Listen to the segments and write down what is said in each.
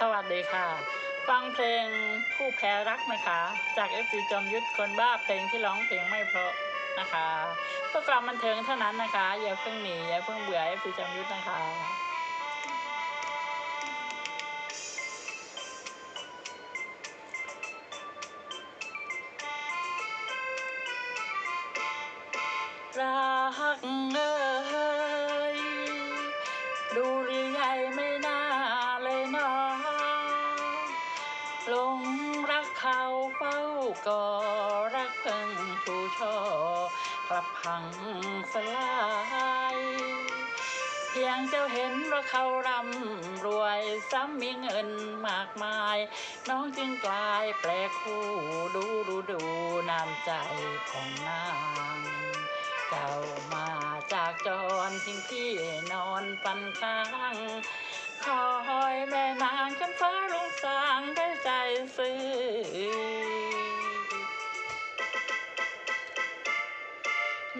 สวัสดีค่ะ ฟังเพลงผู้แพ้รักนะคะ จากเอฟซีจอมยุทธคนบ้าเพลงที่ร้องเพลงไม่เพราะนะคะเพื่อความบันเทิงเท่านั้นนะคะ อย่าเพิ่งหนีอย่าเพิ่งเบื่อเอฟซีจอมยุทธนะคะรักเอ้ยดูหรือใหญ่ไม่น่า ลงรักเขาเฝ้าก่อรักเพิ่งชูช่อกลับพังสลายเพียงเจ้าเห็นว่าเขาร่ำรวยซ้ำมีเงินมากมาย น้องจึงกลายแปลคู่ดูดูดูน้ำใจของนางเจ้ามาจากจรทิ้งพี่นอนปันข้าง คอยแม่นางกันฟ้าลงสา งได้ใจซื้อ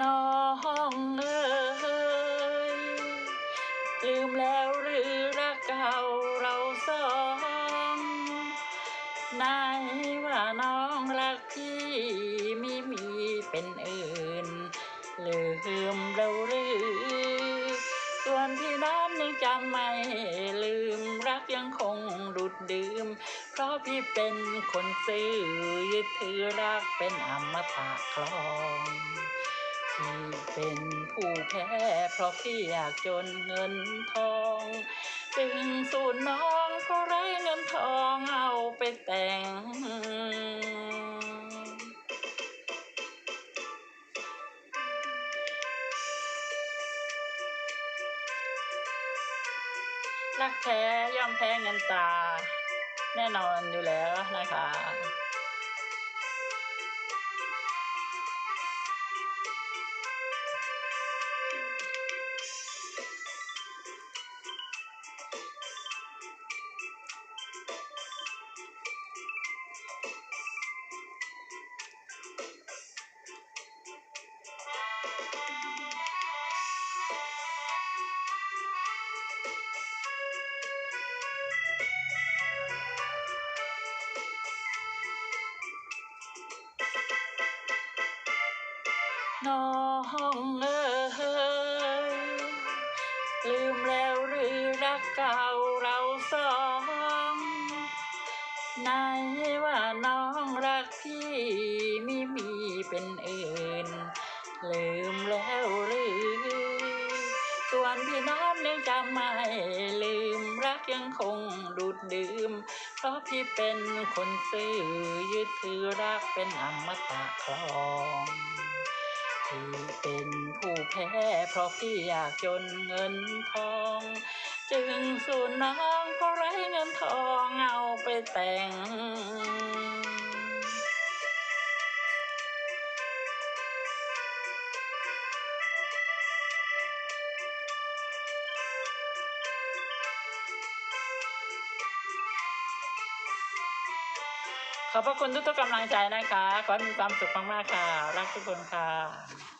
น้องเอ๋ยลืมแล้วหรือรักเก่า ดดื่ม เพราะพี่เป็นคนซื้อยึดถือรักเป็นอมตะคลองพี่เป็นผู้แพ้เพราะพี่อยากจนเงินทองจึงสูญน้องเพราะไรเงินทองเอาไปแต่ง รักแท้ย่อมแพ้เงินตา แน่นอนอยู่แล้วนะคะ น้องเอ้ยลืมแล้วหรือรักเก่าเราสองไหนว่าน้องรักพี่ไม่มีเป็นอื่น ลืมแล้วหรือส่วนพี่น้องยังจำไม่ลืมรักยังคงดูดดื่ม เพราะพี่เป็นคนซื่อยึดถือรักเป็นอมตะคลอง พี่เป็นผู้แพ้เพราะพี่อยากจนเงินทอง จึงสูญน้องเพราะไรเงินทองเอาไปแต่ง ขอบพระคุณทุกๆกำลังใจนะคะ ขอให้มีความสุขมากๆค่ะ รักทุกคนค่ะ